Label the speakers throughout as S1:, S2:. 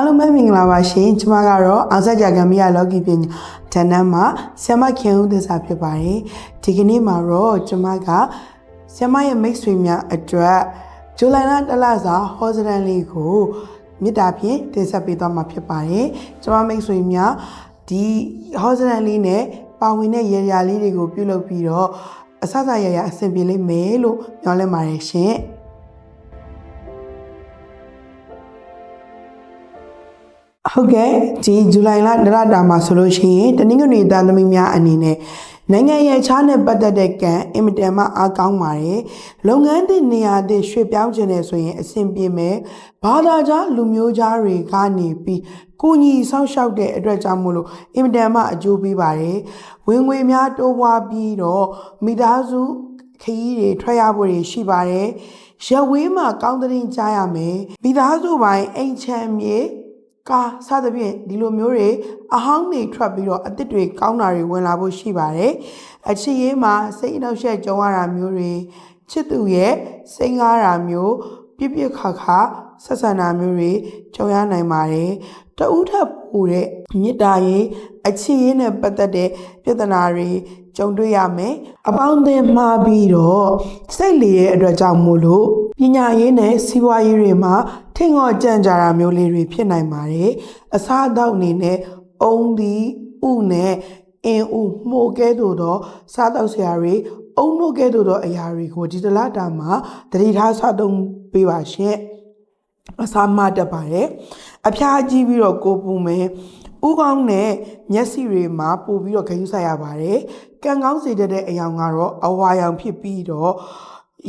S1: အားလုံးပဲမင်္ဂလာပါရှင်ကျမကတော့အောင်ဆက်ကြကမီယာလော်ဂီပညာဌာနမှာဆ iam ခင်ဦးသစ္စာဖြစ်ပါတယ်ဒီကနေ့မှာတော့ကျမကဆ iam ရဲ့မိတ်ဆွေများအတွက်ဇူလိုင်လတလစာဟောစတန်လေးကိုမေတ္တာဖြင့်တင်ဆက်ပေးသွားမှာဖြစ်ပါတယ်ကျမမိတ်ဆွေများဒီဟောစတန်လေးနဲ့ပါဝင်တဲ့ရေရာလေးတွေကိုပြုလုပ်ပြီးတော့အဆအဆရရအဆင်ပြေလိမ့်မယ်လို့မျှော်လင့်ပါတယ်ရှင် ဟုတ်ကဲ့ဒီဇူလိုင်လဒရတာမှာဆိုလို့ရှိရင်တနင်္ဂနွေသားသမီးများအနေနဲ့နိုင်ငံရဲ့ခြားနဲ့ပတ်သက်တဲ့ကံအင်မတန်မှအားကောင်းပါတယ်လုပ်ငန်းသစ်နေရာသစ်ရွှေ့ပြောင်းခြင်းနဲ့ဆိုရင်အဆင်ပြေမယ်ဘာသာခြားလူမျိုးခြားတွေကနေပြီးကိုညီဆောက်ရှောက်တဲ့အတွက်ကြောင့်မို့လို့အင်မတန်မှအကျိုးပေးပါတယ်ဝင်ငွေများတိုးပွားပြီးတော့မိသားစုခရီးတွေထွက်ရဖို့တွေရှိပါတယ်ရဝေးမှာကောင်းတဲ့ရင်ကြားရမယ်မိသားစုပိုင်းအိမ်ချမ်းမြေ ကာစသဖြင့်ဒီလိုမျိုးတွေအဟောင်းတွေထွက်ပြီးတော့အစ်စ်တွေကောင်းတာတွေဝင်လာဖို့ရှိပါတယ်အချစ်ရေးမှာစိတ်အနှောက်အယှက်ကြုံရတာမျိုးတွေချစ်သူရဲ့စိတ်ကားတာမျိုး ပြစ်ပြစ်ခါခါဆက်ဆံတာမျိုးတွေကြုံရနိုင်ပါတယ်တဦးထပ်ပူတဲ့မေတ္တာရေးအချစ်ရေးနဲ့ပတ်သက်တဲ့ပြဿနာတွေကြုံတွေ့ရမယ်အပေါင်းအသင်းမှားပြီးတော့စိတ်လေရဲ့အတွက်ကြောင့်မို့လို့ပညာရေးနဲ့စီးပွားရေးတွေမှာထင်ငေါ့ကြံ့ကြတာမျိုးလေးတွေဖြစ်နိုင်ပါတယ်အစားအသောက်အနေနဲ့အုံးဒီဥနဲ့ အင်းဥမှုကဲသို့သောစားတောက်စရာတွေအုံတို့ကဲသို့သောအရာတွေကိုဒီတလတာမှာတတိထားစားသုံးပေးပါရှင့်အစာမတက်ပါတယ်အဖျားကြီးပြီးတော့ကိုပူမယ်ဥကောင်းနဲ့မျက်စိတွေမှာပို့ပြီးတော့ခရူးဆိုင်ရပါတယ်ကံကောင်းစေတတ်တဲ့အယောင်ကတော့အဝါရောင်ဖြစ်ပြီးတော့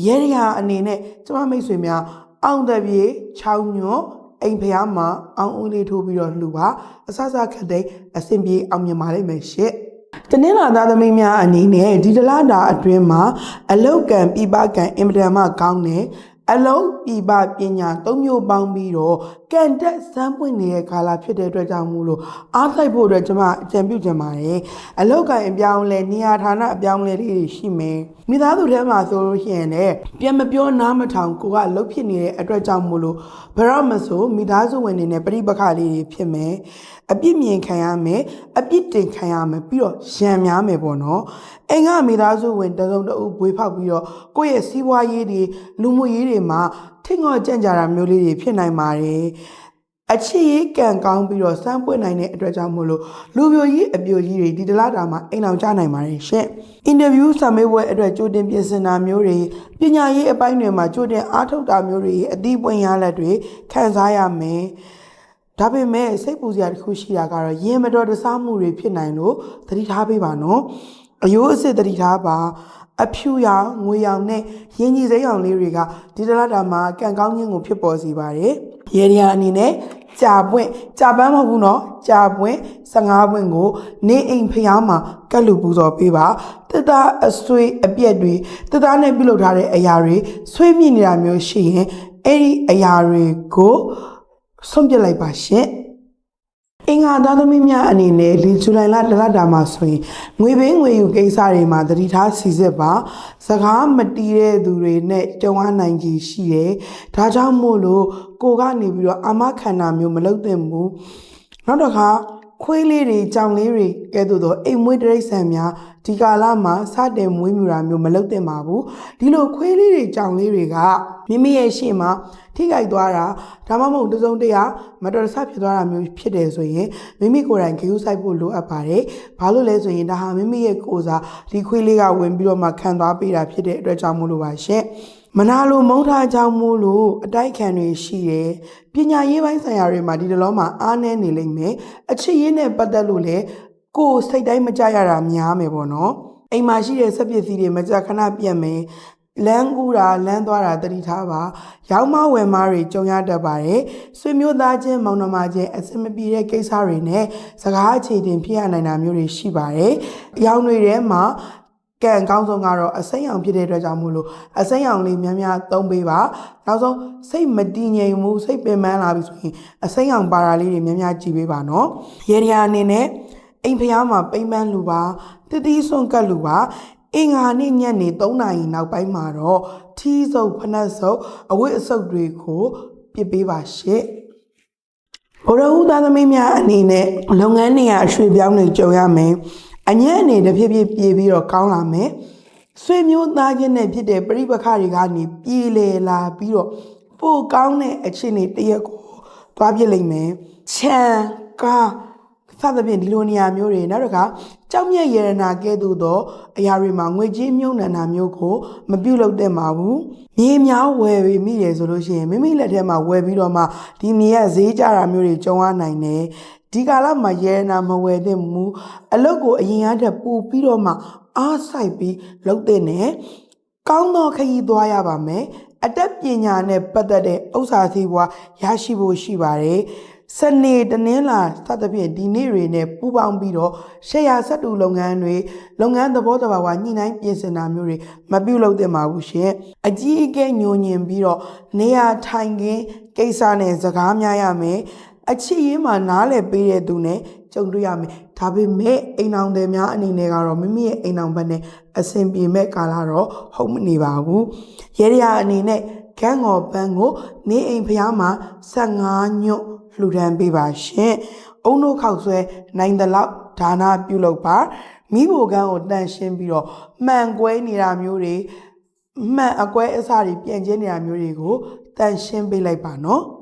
S1: ရဲရရာအနေနဲ့ကျမမိတ်ဆွေများအောင်တပြေ6ညွတ် အိမ်ဖျားမှာအောင်ဦးလေးထိုးပြီးတော့လှူပါအဆအဆခတ်တဲ့အဆင်ပြေအောင်မြင်ပါလိမ့်မယ်ရှင့်တနင်္လာသားသမီးများအနေနဲ့ဒီတလားတာအတွင်းမှာအလောက်ကံပြပကံအင်မတန်မှကောင်းတယ်အလုံးပြပပညာသုံးမျိုးပေါင်းပြီးတော့ ကံတက်စမ်းပွင့်နေတဲ့ကာလဖြစ်တဲ့အတွက်ကြောင့်မို့လို့အားစိုက်ဖို့အတွက်ကျွန်မအကြံပြုချင်ပါတယ်အလောက်ကံအပြောင်းလဲနေရာဌာနအပြောင်းလဲလေးတွေရှိမယ်မိသားစုထဲမှာဆိုလို့ရှိရင်လည်းပြန်မပြောနားမထောင်ကိုကလှုပ်ဖြစ်နေတဲ့အတွက်ကြောင့်မို့လို့ဘယ်တော့မဆိုမိသားစုဝင်တွေနဲ့ပြိပခါလေးတွေဖြစ်မယ်အပြစ်မြင်ခံရမယ်အပြစ်တင်ခံရမယ်ပြီးတော့ရံများမယ်ပေါ့နော်အိမ်ကမိသားစုဝင်တစုံတအုပ်ဘွေးဖောက်ပြီးတော့ကိုယ့်ရဲ့စီးပွားရေးတွေလူမှုရေးတွေမှာ ထင်ငေါ်ကြံ့ကြတာမျိုးလေးတွေဖြစ်နိုင်ပါတယ်အချစ်ရေးကံကောင်းပြီးတော့စမ်းပွင့်နိုင်တဲ့အတွက်ကြောင့်မို့လို့လူပြိုကြီးအပြိုကြီးတွေဒီတလားတာမှာအိမ်အောင်ကြနိုင်ပါတယ်ရှင့်အင်တာဗျူးဆံမေးပွဲအတွက်ကြိုတင်ပြင်ဆင်တာမျိုးတွေပညာရေးအပိုင်းတွေမှာကြိုတင်အားထုတ်တာမျိုးတွေအသီးပွင့်ရလက်တွေခံစားရမယ်ဒါပေမဲ့စိတ်ပူစရာတစ်ခုရှိတာကတော့ရင်မတော်တဆမှုတွေဖြစ်နိုင်လို့သတိထားပေးပါနော်အယိုးအစ်စ်သတိထားပါ အဖြူရောင်ငွေရောင်နဲ့ရင်းကြီးစိမ်းရောင်လေးတွေကဒီတလားတာမှာကံကောင်းခြင်းကိုဖြစ်ပေါ်စေပါတယ်။ရေဒီယာအနေနဲ့ကြာပွင့်ကြာပန်းမဟုတ်ဘူးနော်ကြာပွင့်15ပွင့်ကိုနေအိမ်ဖျားမှာကတ်လူပူဇော်ပေးပါတစ်သားအဆွေးအပြက်တွေတစ်သားနဲ့ပြုလုပ်ထားတဲ့အရာတွေဆွေးမြင့်နေတာမျိုးရှိရင်အဲ့ဒီအရာတွေကိုဆုံးပြစ်လိုက်ပါရှင့် အင်္ဂါသားသမီးများအနေနဲ့လီဇူလိုင်လတလတာမှာဆိုရင်ငွေပင်းငွေယူကိစ္စတွေမှာသတိထားစီစစ်ပါစကားမတီးတဲ့သူတွေနဲ့ကြုံရနိုင်ကြီးရှိတယ်ဒါကြောင့်မို့လို့ကိုကနေပြီးတော့အာမခန္ဓာမျိုးမလုပ်သင့်ဘူးနောက်တစ်ခါခွေးလေးတွေကြောင်လေးတွေကဲ့သို့သောအိမ်မွေးတရိษံများ ဒီကာလမှာစတင်မွေးမြူတာမျိုးမလုပ်သင့်ပါဘူးဒီလိုခွေးလေးတွေကြောင်လေးတွေကမိမိရဲ့ရှေ့မှာထိခိုက်သွားတာဒါမှမဟုတ်တစ်စုံတစ်ရာမတော်တဆဖြစ်သွားတာမျိုးဖြစ်တယ်ဆိုရင်မိမိကိုယ်တိုင်ဂရုစိုက်ဖို့လိုအပ်ပါတယ်ဘာလို့လဲဆိုရင်ဒါဟာမိမိရဲ့ကိုယ်စားဒီခွေးလေးကဝင်ပြီးတော့မှခံသွားပေးတာဖြစ်တဲ့အတွက်ကြောင့်မို့လို့ပါရှင်မနာလိုမုန်းထားကြောင်းမို့လို့အတိုက်ခံတွေရှိတယ်ပညာရေးပိုင်းဆိုင်ရာတွေမှာဒီတလုံးမှာအားနည်းနေလိမ့်မယ်အချစ်ရေးနဲ့ပတ်သက်လို့လည်း ကိုယ်စိတ်တိုင်းမကြရတာများမယ်ပေါ့နော်အိမ်မှာရှိတဲ့စက်ပစ္စည်းတွေမကြခဏပြတ်မယ်လမ်းကူးတာလမ်းသွားတာတတိထားပါရောင်းမဝယ်မတွေကြုံရတတ်ပါတယ်ဆွေမျိုးသားချင်းမောင်နှမချင်းအစမပြေတဲ့ကိစ္စတွေနဲ့စကားအခြေတင်ဖြစ်ရနိုင်တာမျိုးတွေရှိပါတယ်အယောင်တွေထဲမှာကံအကောင်းဆုံးကတော့အစိမ်းရောင်ဖြစ်တဲ့အတွက်ကြောင့်မို့လို့အစိမ်းရောင်လေးများများသုံးပေးပါနောက်ဆုံးစိတ်မတည်ငြိမ်မှုစိတ်ပင်ပန်းလာပြီဆိုရင်အစိမ်းရောင်ပါတာလေးတွေများများကြည့်ပေးပါနော်ရေဒီယာအနေနဲ့ အိမ်ဖျားမှာပိမ့်ပန်းလူပါတတိဆွန့်ကတ်လူပါအင်္ဂါနေ့ညနေ3နာရီနောက်ပိုင်းမှာတော့ထီးစုပ်ဖနက်စုပ်အဝတ်အစုပ်တွေကိုပြစ်ပေးပါရှင့်ဘုရားဦးသားသမီးများအနေနဲ့လုပ်ငန်းတွေကအရွှေ့ပြောင်းတွေကြုံရမယ်အညံ့အနေတဖြည်းဖြည်းပြေပြီးတော့ကောင်းလာမယ်ဆွေမျိုးသားချင်းနဲ့ဖြစ်တဲ့ပြိပခါတွေကနေပြေလေလာပြီးတော့ပိုကောင်းတဲ့အခြေအနေတစ်ရက်ကိုသွားပြစ်လိမ့်မယ်ချမ်းကား စသဖြင့်ဒီလိုနေရာမျိုးတွေနောက်တစ်ခါကြောက်မြက်ရတနာကဲ့သို့သောအရာတွေမှာငွေကြေးမြုံနှံတာမျိုးကိုမပြုလုပ်သင့်ပါဘူးမြေများဝယ်ပြီးမိတယ်ဆိုလို့ရှိရင်မိမိလက်ထဲမှာဝယ်ပြီးတော့မှဒီမြေကဈေးကြတာမျိုးတွေကြုံရနိုင်တယ်ဒီကာလမှာရတနာမဝယ်သင့်ဘူးအလုပ်ကိုအရင်ကတည်းကပူပြီးတော့မှအားဆိုင်ပြီးလုပ်တဲ့နဲ့ကောင်းသောခရီးသွားရပါမယ်အတတ်ပညာနဲ့ပတ်သက်တဲ့ဥစ္စာစီးပွားရရှိဖို့ရှိပါတယ် စနေတနင်္လာစသဖြင့်ဒီနေ့တွေနဲ့ပူးပေါင်းပြီးတော့ရှယ်ယာဆက်တူလုပ်ငန်းတွေလုပ်ငန်းသဘောတဘာဝညှိနှိုင်းပြင်ဆင်တာမျိုးတွေမပြုလုပ်သင့်ပါဘူးရှင်အကြီးအကဲညိုညင်ပြီးတော့နေရာထိုင်ခင်းကိစ္စနဲ့စကားများရမယ်အချစ်ရေးမှာနားလည်ပေးတဲ့သူနဲ့ကြုံတွေ့ရမယ်ဒါပေမဲ့အိမ်အောင်တွေများအနေနဲ့ကတော့မိမိရဲ့အိမ်အောင်ဘက်နဲ့အဆင်ပြေမဲ့ကာလတော့ဟုတ်မနေပါဘူးရဲရအနေနဲ့ ကန်းငေါ်ပန်းကိုနေအိမ်ဖျားမှာ15ညွတ်လှူဒန်းပေးပါရှင်။အုံတို့ခောက်ဆွဲနိုင်တဲ့လောက်ဒါနပြုလုပ်ပါမိဘကန်းကိုတန်ရှင်းပြီးတော့မှန်ကွဲနေတာမျိုးတွေမှန်အကွဲအစတွေပြန်ကျင်းနေတာမျိုးတွေကိုတန်ရှင်းပေးလိုက်ပါနော်။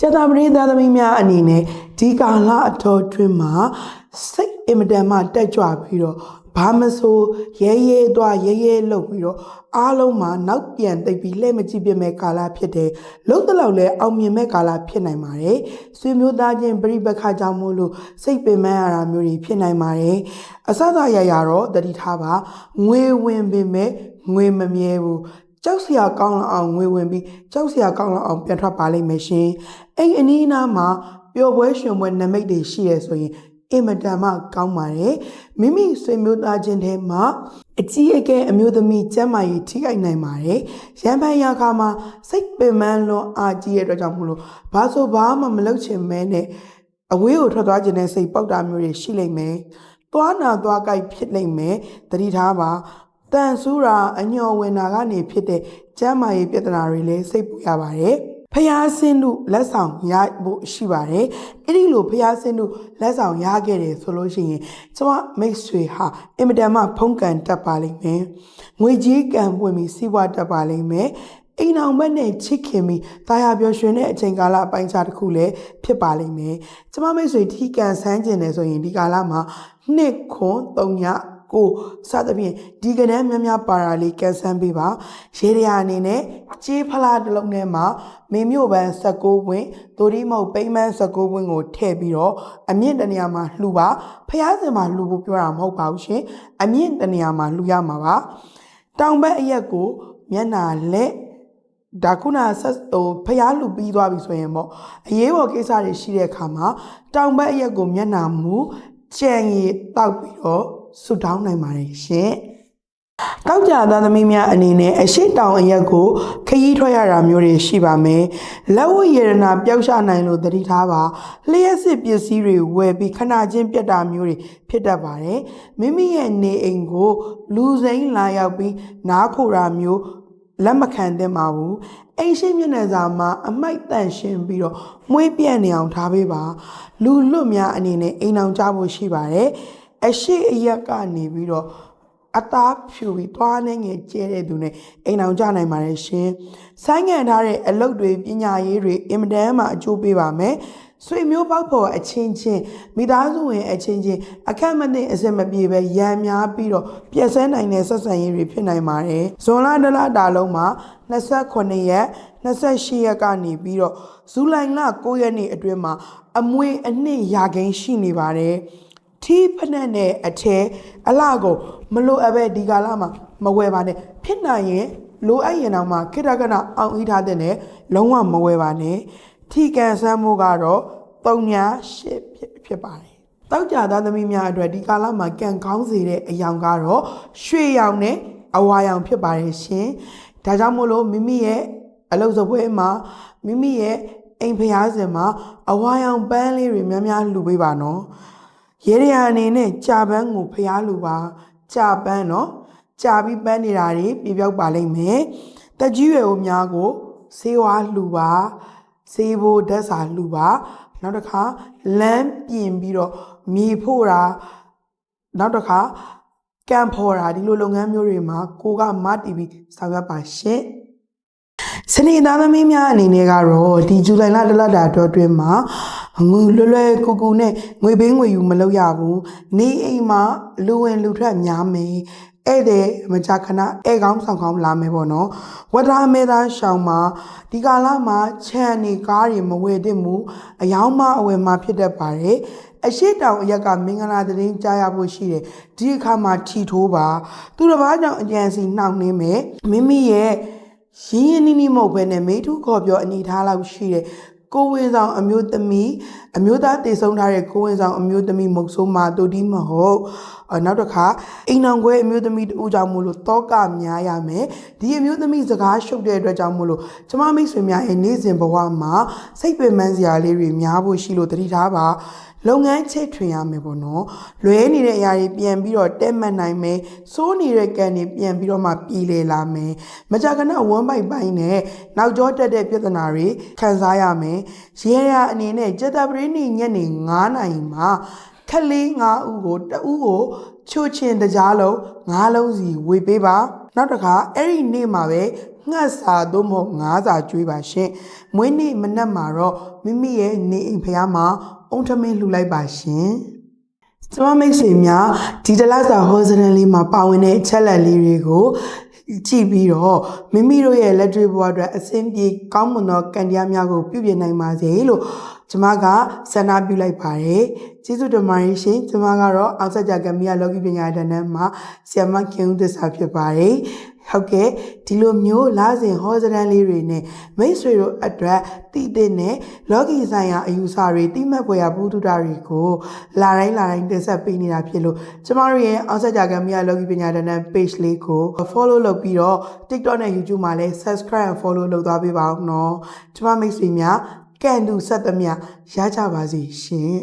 S1: ကျတာပရိသတ်သမီးများအနေနဲ့ဒီကာလအတော်တွင်မှာစိတ်အင်မတန်မှတက်ကြွပြီးတော့ ဘာမဆိုရဲရဲသွားရဲရဲလှုပ်ပြီးတော့အားလုံးမှာနောက်ပြန်သိပ်ပြီးလှဲ့မကြည့်ပြမဲ့ကာလဖြစ်တယ်လှုပ်တလောက်လဲအောင်မြင်မဲ့ကာလဖြစ်နိုင်ပါတယ်ဆွေမျိုးသားချင်းပြိပခါကြောင့်မို့လို့စိတ်ပင်ပန်းရတာမျိုးတွေဖြစ်နိုင်ပါတယ်အစသာရရတော့တတိထားပါငွေဝင်ပင်မဲ့ငွေမမြဲဘူးကြောက်စရာကောင်းလောက်အောင်ငွေဝင်ပြီးကြောက်စရာကောင်းလောက်အောင်ပြန်ထွက်ပါလိမ့်မယ်ရှင်အဲ့ဒီအနည်းအနားမှာပျော်ပွဲရှင်ပွဲနမိတ်တွေရှိရဆိုရင် အင်မတန်မှကောင်းပါတယ်မိမိဆွေမျိုးသားချင်းထဲမှာအကြီးအကဲအမျိုးသမီးကျမ်းမာရေးထိခိုက်နိုင်ပါတယ်ရံဖန်ရခါမှာစိတ်ပင်ပန်းလွန်အားကြီးရတဲ့အတွက်ကြောင့်မို့လို့ဘာဆိုဘာမှမလုပ်ချင်မဲနဲ့အဝေးကိုထွက်သွားခြင်းနဲ့စိတ်ပေါက်တာမျိုးတွေရှိလိမ့်မယ်သွားနာသွားကြိုက်ဖြစ်လိမ့်မယ်တတိထားပါတန်ဆူးတာအညော်ဝင်တာကနေဖြစ်တဲ့ကျမ်းမာရေးပြဿနာတွေလည်းစိတ်ပူရပါတယ် ဖျားဆင်းတို့လက်ဆောင်ရဖို့ရှိပါတယ်အဲ့ဒီလိုဖျားဆင်းတို့လက်ဆောင်ရခဲ့တယ်ဆိုလို့ရှိရင်ကျမမိတ်ဆွေဟာအင်မတန်မှဖုံးကန်တတ်ပါလိမ့်မယ်ငွေကြီးကံပွင့်ပြီးစီးပွားတတ်ပါလိမ့်မယ်အိမ်အောင်ဘက်နဲ့ချစ်ခင်ပြီးတာယာပျော်ရွှင်တဲ့အချိန်ကာလအပိုင်းခြားတစ်ခုလည်းဖြစ်ပါလိမ့်မယ်ကျမမိတ်ဆွေထိကန်ဆန်းကျင်တယ်ဆိုရင်ဒီကာလမှာနှစ်ခွန်း၃ည ကိုစသဖြင့်ဒီကနန်းများများပါရာလေးကန်ဆန်းပေးပါရေရရာအနေနဲ့ကြေးဖလားတစ်လုံးထဲမှာမေမျိုးပန်း16ဝင်းဒိုရီမုတ်ပိမ့်မန်း16ဝင်းကိုထည့်ပြီးတော့အမြင့်တနေရာမှာလှူပါဖျားစင်မှာလှူဖို့ပြောတာမဟုတ်ပါဘူးရှင်အမြင့်တနေရာမှာလှူရမှာပါတောင်ဘက်အရက်ကိုမျက်နာလက်ဒါခုနဆက်ဟိုဖျားလူပြီးသွားပြီဆိုရင်ပေါ့အရေးပေါ်ကိစ္စတွေရှိတဲ့အခါမှာတောင်ဘက်အရက်ကိုမျက်နာမူကြံရည်တောက်ပြီးတော့ ဆုတောင်းနိုင်ပါတယ်ရှင်။တောက်ကြသားသမီးများအနေနဲ့အရှိတောင်အရက်ကိုခရီးထွက်ရတာမျိုးတွေရှိပါမယ်။လက်ဝတ်ရတနာပျောက်ရှနိုင်လို့သတိထားပါ။လျှက်စစ်ပစ္စည်းတွေဝယ်ပြီးခဏချင်းပြတ်တာမျိုးတွေဖြစ်တတ်ပါတယ်။မိမိရဲ့နေအိမ်ကိုလူစိမ်းလာရောက်ပြီးနားခိုတာမျိုးလက်မခံသင့်ပါဘူးအိမ်ရှိမျက်နှာစာမှာအမိုက်တန့်ရှင်းပြီးတော့မွေးပြန့်နေအောင်ထားပေးပါလူလွတ်များအနေနဲ့အိမ်အောင်ကြဖို့ရှိပါတယ် အရှိအရက်ကနေပြီးတော့အသားဖြူပြီးသွားနေငယ်ကျဲတဲ့သူနဲ့အိမ်အောင်ကြနိုင်ပါတယ်ရှင်ဆိုင်းငံ့ထားတဲ့အလုပ်တွေပညာရေးတွေအင်မတန်မှအကျိုးပေးပါမယ်ဆွေမျိုးပေါက်ဖော်အချင်းချင်းမိသားစုဝင်အချင်းချင်းအခက်မသိအစင်မပြေပဲရံများပြီးတော့ပြည့်စဲနိုင်တဲ့ဆက်ဆံရေးတွေဖြစ်နိုင်ပါတယ်ဇွန်လတလတာလုံးမှာ28ရက်28ရက်ကနေပြီးတော့ဇူလိုင်လ9ရက်နေ့အတွင်းမှာအမွေအနှစ်ရာခိန်ရှိနေပါတယ် ထီးဖက်နဲ့အထဲအလှကိုမလိုအပ်ပဲဒီကာလမှာမဝယ်ပါနဲ့ဖြစ်နိုင်ရင်လိုအပ်ရင်တော့မှခိတကနအောင်ဤထားတဲ့နဲ့လုံးဝမဝယ်ပါနဲ့ထီကန်ဆန်းမှုကတော့3ညာ8ဖြစ်ဖြစ်ပါတယ်တောက်ကြသားသမီးများအတွက်ဒီကာလမှာကံကောင်းစေတဲ့အယောင်ကတော့ရွှေရောင်နဲ့အဝါရောင်ဖြစ်ပါတယ်ရှင်ဒါကြောင့်မို့လို့မိမိရဲ့အလုပ်စပွဲမှာမိမိရဲ့အိမ်ဖျားစင်မှာအဝါရောင်ပန်းလေးတွေများများလှူပေးပါနော် ရေရရာအနေနဲ့ကြာပန်းကိုဖျားလှူပါကြာပန်းနော်ကြာပြီးပန်းနေတာတွေပြပြောက်ပါလိမ့်မယ်တက်ကြီးရွယ်ဦးများကိုဆေးဝါးလှူပါဆေးဘိုးဓာတ်စာလှူပါနောက်တစ်ခါလမ်းပြင်ပြီးတော့မြေဖို့တာနောက်တစ်ခါကံဖော်တာဒီလိုလုပ်ငန်းမျိုးတွေမှာကိုကမတီးပြီးဆောင်ရွက်ပါရှင်စနေသားသမီးများအနေနဲ့ကတော့ဒီဇူလိုင်လတစ်လတာတော့အတွင်းမှာ ငွေလွယ်လွယ်ကူကူနဲ့ငွေပေးငွေယူမလုပ်ရဘူးနေအိမ်မှာလူဝင်လူထွက်များမယ်ဧည့်သည်မကြခဏဧကောင်းဆောင်ကောင်းလာမယ်ပေါ့နော်ဝဒအမေသားရှောင်းမှာဒီကာလမှာခြံနေကားတွေမဝယ်သင့်ဘူးအယောင်းမအဝယ်မှာဖြစ်တတ်ပါတယ်အရှိတောင်အရက်ကမင်္ဂလာသတင်းကြားရဖို့ရှိတယ်ဒီအခါမှာထီထိုးပါ သူတစ်ပါးကြောင့်အကြံစီနှောင့်နှင်းမယ်မိမိရဲ့ရင်းရင်းနှီးနှီးမဟုတ်ဘဲနဲ့မေထုခေါ်ပြောအနေထားလောက်ရှိတဲ့ ကိုဝင်ဆောင်အမျိုးသမီးအမျိုးသားတည်ဆုံထားတဲ့ကိုဝင်ဆောင်အမျိုးသမီးမုတ်ဆိုးမာတူတီမဟုတ်အနောက်တစ်ခါအိမ်အောင်ခွဲအမျိုးသမီးတူကြောင့်မို့လို့တောကများရမယ်ဒီအမျိုးသမီးစကားရှုပ်တဲ့အတွက်ကြောင့်မို့လို့ကျမမိတ်ဆွေများရဲ့နေ့စဉ်ဘဝမှာစိတ်ပင်ပန်းစရာလေးတွေများဖို့ရှိလို့တတိထားပါ လုပ်ငန်းချဲ့ထွင်ရမယ်ပေါ့နော်လွဲနေတဲ့အရာတွေပြန်ပြီးတော့တက်မှတ်နိုင်မယ်စိုးနေတဲ့ကံတွေပြန်ပြီးတော့မှပြည်လေလာမယ်မကြခဏဝမ်းပိုက်ပိုင်းနဲ့နောက်ကျောတက်တဲ့ပြဿနာတွေခံစားရမယ်ရဲရအနေနဲ့ကြက်တပရင်းနေညနေ9နာရီမှာခက်လေး9ဦးကိုတဦးကိုချို့ချင်းတကြားလုံး9လုံးစီဝေပေးပါနောက်တစ်ခါအဲ့ဒီနေ့မှာပဲငှက်စာသို့မဟုတ်ငါးစာကျွေးပါရှင်မွေးနေ့မနက်မှာတော့မိမိရဲ့နေအိမ်ဖျားမှာ အုံထမင်းလှူလိုက်ပါရှင်ကျမမိတ်ဆွေများဒီတလားစာဟောစရန်လေးမှာပါဝင်တဲ့အချက်လက်လေးတွေကိုကြည့်ပြီးတော့မိမိတို့ရဲ့လက်တွေ့ဘဝအတွက်အဆင်ပြေကောင်းမွန်သောကံတရားများကိုပြုပြင်နိုင်ပါစေလို့ကျမကဆန္ဒပြုလိုက်ပါတယ်ကျေးဇူးတင်ပါတယ်ရှင်ကျမကတော့အောက်ဆက်ကြကမီယာလောကီပညာတန်းတန်းမှာဆီယမခင်ဦးသစ္စာဖြစ်ပါတယ် ဟုတ်ကဲ့ဒီလိုမျိုးလာစဉ်ဟောစရန်လေးတွေနဲ့မိတ်ဆွေတို့အတွက်တည်တဲ့နဲ့လောကီဆိုင်ရာအယူဆတွေတိမှတ်ဖွယ်ရာဘုဒ္ဓတာတွေကိုလာတိုင်းလာတိုင်းတင်ဆက်ပေးနေတာဖြစ်လို့ကျမတို့ရဲ့အောက်ဆက်ကြကမီယာလောကီပညာတန်းတန်း page လေးကို follow လုပ်ပြီးတော့ TikTok နဲ့ YouTube မှာလည်း subscribe and follow လုပ်သွားပေးပါဦးနော်ကျမမိတ်ဆွေများကံတူဆက်သမျှရကြပါစေရှင်